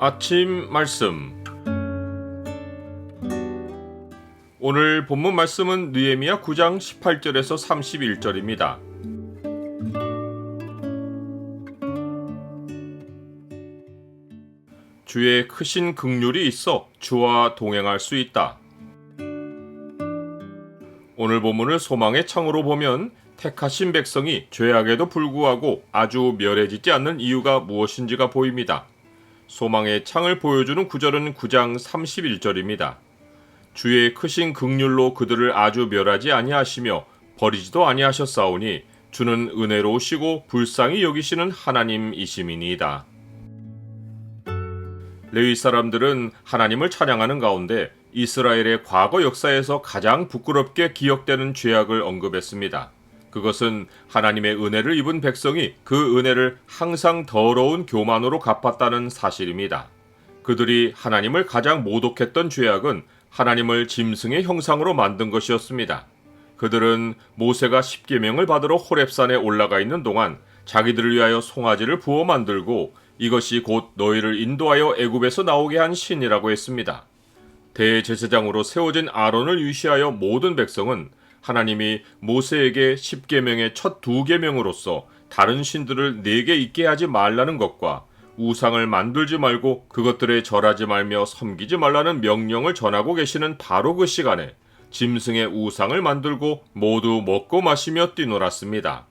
아침 말씀 오늘 본문 말씀은 느헤미야 9장 18절에서 31절입니다. 주의 크신 극률이 있어 주와 동행할 수 있다. 오늘 본문을 소망의 창으로 보면 택하신 백성이 죄악에도 불구하고 아주 멸해지지 않는 이유가 무엇인지가 보입니다. 소망의 창을 보여주는 구절은 9장 31절입니다. 주의 크신 극률로 그들을 아주 멸하지 아니하시며 버리지도 아니하셨사오니 주는 은혜로우시고 불쌍히 여기시는 하나님이심이니이다. 레위 사람들은 하나님을 찬양하는 가운데 이스라엘의 과거 역사에서 가장 부끄럽게 기억되는 죄악을 언급했습니다. 그것은 하나님의 은혜를 입은 백성이 그 은혜를 항상 더러운 교만으로 갚았다는 사실입니다. 그들이 하나님을 가장 모독했던 죄악은 하나님을 짐승의 형상으로 만든 것이었습니다. 그들은 모세가 십계명을 받으러 호렙산에 올라가 있는 동안 자기들을 위하여 송아지를 부어 만들고 이것이 곧 너희를 인도하여 애굽에서 나오게 한 신이라고 했습니다. 대제사장으로 세워진 아론을 유시하여 모든 백성은 하나님이 모세에게 십계명의 첫 두 계명으로서 다른 신들을 내게 있게 하지 말라는 것과 우상을 만들지 말고 그것들에 절하지 말며 섬기지 말라는 명령을 전하고 계시는 바로 그 시간에 짐승의 우상을 만들고 모두 먹고 마시며 뛰놀았습니다.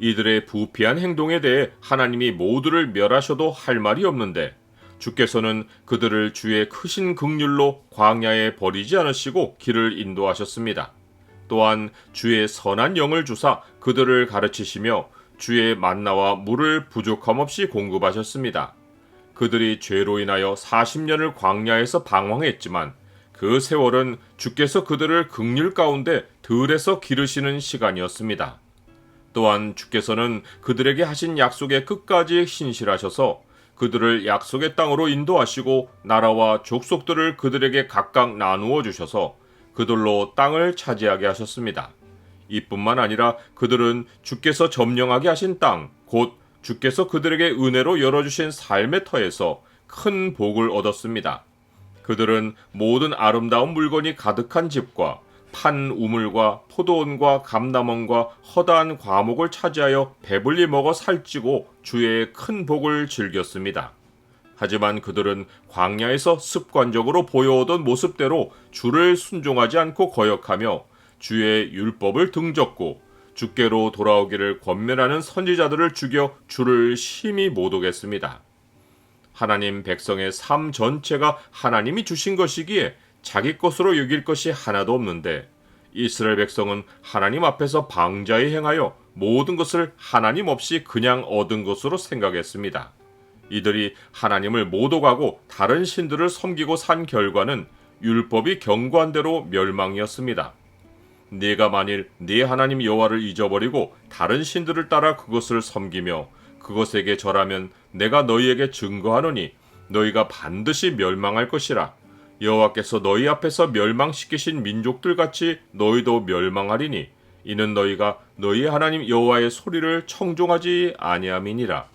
이들의 부패한 행동에 대해 하나님이 모두를 멸하셔도 할 말이 없는데 주께서는 그들을 주의 크신 극률로 광야에 버리지 않으시고 길을 인도하셨습니다. 또한 주의 선한 영을 주사 그들을 가르치시며 주의 만나와 물을 부족함 없이 공급하셨습니다. 그들이 죄로 인하여 40년을 광야에서 방황했지만 그 세월은 주께서 그들을 극률 가운데 들에서 기르시는 시간이었습니다. 또한 주께서는 그들에게 하신 약속에 끝까지 신실하셔서 그들을 약속의 땅으로 인도하시고 나라와 족속들을 그들에게 각각 나누어 주셔서 그들로 땅을 차지하게 하셨습니다. 이뿐만 아니라 그들은 주께서 점령하게 하신 땅, 곧 주께서 그들에게 은혜로 열어주신 삶의 터에서 큰 복을 얻었습니다. 그들은 모든 아름다운 물건이 가득한 집과 판 우물과 포도원과 감남원과 허다한 과목을 차지하여 배불리 먹어 살찌고 주의 큰 복을 즐겼습니다. 하지만 그들은 광야에서 습관적으로 보여오던 모습대로 주를 순종하지 않고 거역하며 주의 율법을 등졌고 주께로 돌아오기를 권면하는 선지자들을 죽여 주를 심히 모독했습니다. 하나님 백성의 삶 전체가 하나님이 주신 것이기에 자기 것으로 여길 것이 하나도 없는데 이스라엘 백성은 하나님 앞에서 방자에 행하여 모든 것을 하나님 없이 그냥 얻은 것으로 생각했습니다. 이들이 하나님을 모독하고 다른 신들을 섬기고 산 결과는 율법이 경고한 대로 멸망이었습니다. 네가 만일 네 하나님 여호와를 잊어버리고 다른 신들을 따라 그것을 섬기며 그것에게 절하면 내가 너희에게 증거하노니 너희가 반드시 멸망할 것이라 여호와께서 너희 앞에서 멸망시키신 민족들 같이 너희도 멸망하리니 이는 너희가 너희 하나님 여호와의 소리를 청종하지 아니함이니라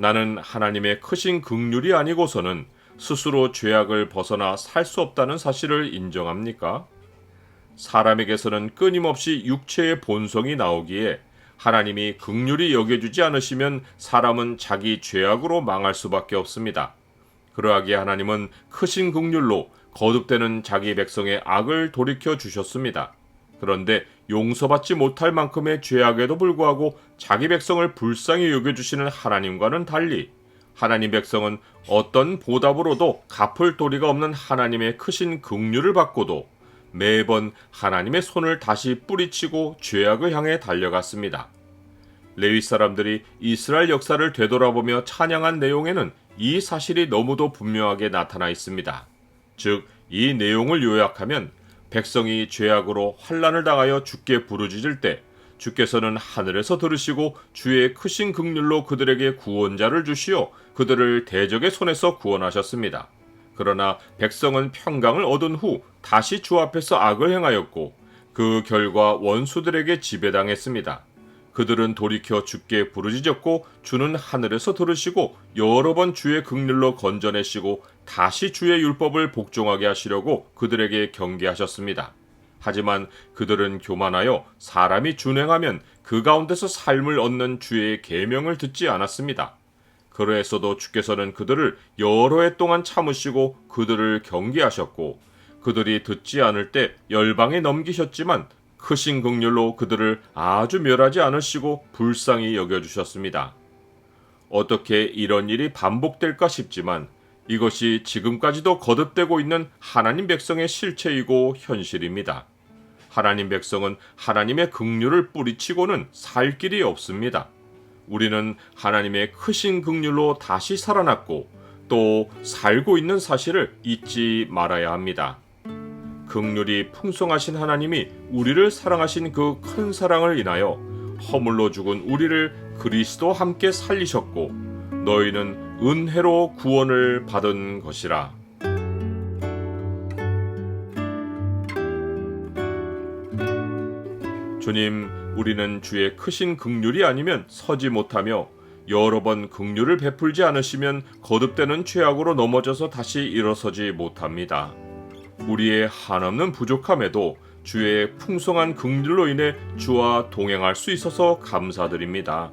나는 하나님의 크신 극률이 아니고서는 스스로 죄악을 벗어나 살 수 없다는 사실을 인정합니까? 사람에게서는 끊임없이 육체의 본성이 나오기에 하나님이 극률이 여겨주지 않으시면 사람은 자기 죄악으로 망할 수밖에 없습니다. 그러하기에 하나님은 크신 극률로 거듭되는 자기 백성의 악을 돌이켜 주셨습니다. 그런데 용서받지 못할 만큼의 죄악에도 불구하고 자기 백성을 불쌍히 여겨주시는 하나님과는 달리 하나님 백성은 어떤 보답으로도 갚을 도리가 없는 하나님의 크신 긍휼을 받고도 매번 하나님의 손을 다시 뿌리치고 죄악을 향해 달려갔습니다. 레위 사람들이 이스라엘 역사를 되돌아보며 찬양한 내용에는 이 사실이 너무도 분명하게 나타나 있습니다. 즉, 이 내용을 요약하면 백성이 죄악으로 환란을 당하여 주께 부르짖을 때 주께서는 하늘에서 들으시고 주의 크신 극률로 그들에게 구원자를 주시어 그들을 대적의 손에서 구원하셨습니다. 그러나 백성은 평강을 얻은 후 다시 주 앞에서 악을 행하였고 그 결과 원수들에게 지배당했습니다. 그들은 돌이켜 주께 부르짖었고 주는 하늘에서 들으시고 여러 번 주의 극률로 건져내시고 다시 주의 율법을 복종하게 하시려고 그들에게 경계하셨습니다. 하지만 그들은 교만하여 사람이 준행하면 그 가운데서 삶을 얻는 주의 계명을 듣지 않았습니다. 그러했어도 주께서는 그들을 여러 해 동안 참으시고 그들을 경계하셨고 그들이 듣지 않을 때 열방에 넘기셨지만 크신 긍휼로 그들을 아주 멸하지 않으시고 불쌍히 여겨 주셨습니다. 어떻게 이런 일이 반복될까 싶지만 이것이 지금까지도 거듭되고 있는 하나님 백성의 실체이고 현실입니다. 하나님 백성은 하나님의 긍휼을 뿌리치고는 살 길이 없습니다. 우리는 하나님의 크신 긍휼로 다시 살아났고 또 살고 있는 사실을 잊지 말아야 합니다. 긍휼이 풍성하신 하나님이 우리를 사랑하신 그 큰 사랑을 인하여 허물로 죽은 우리를 그리스도 함께 살리셨고 너희는 은혜로 구원을 받은 것이라. 주님, 우리는 주의 크신 긍휼이 아니면 서지 못하며 여러 번 긍휼을 베풀지 않으시면 거듭되는 죄악으로 넘어져서 다시 일어서지 못합니다. 우리의 한없는 부족함에도 주의 풍성한 긍휼로 인해 주와 동행할 수 있어서 감사드립니다.